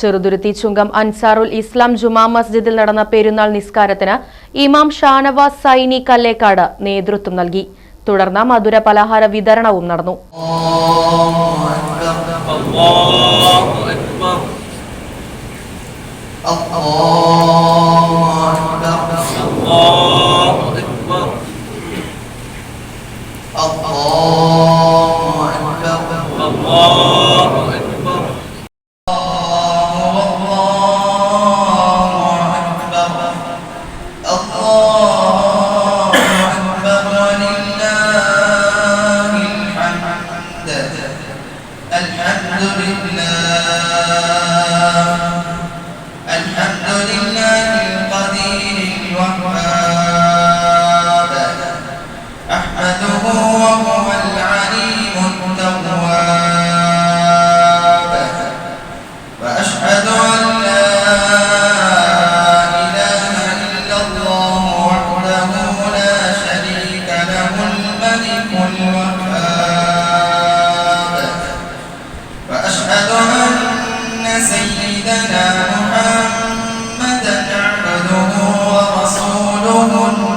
ചെറുതുരുത്തി ചുങ്കം അൻസാറുൽ ഇസ്ലാം ജുമാ മസ്ജിദിൽ നടന്ന പെരുന്നാൾ നിസ്കാരത്തിന് ഇമാം ഷാനവാസ് സൈനി കല്ലേക്കാട് നേതൃത്വം നൽകി. തുടർന്ന് മധുര പലഹാര വിതരണവും നടന്നു. الحمد لله الحمد لله القدير الوهاب أحمده وهو العليم التواب. وأشهد أن لا إله إلا الله وحده لا شريك له الملك الوهاب ورسوله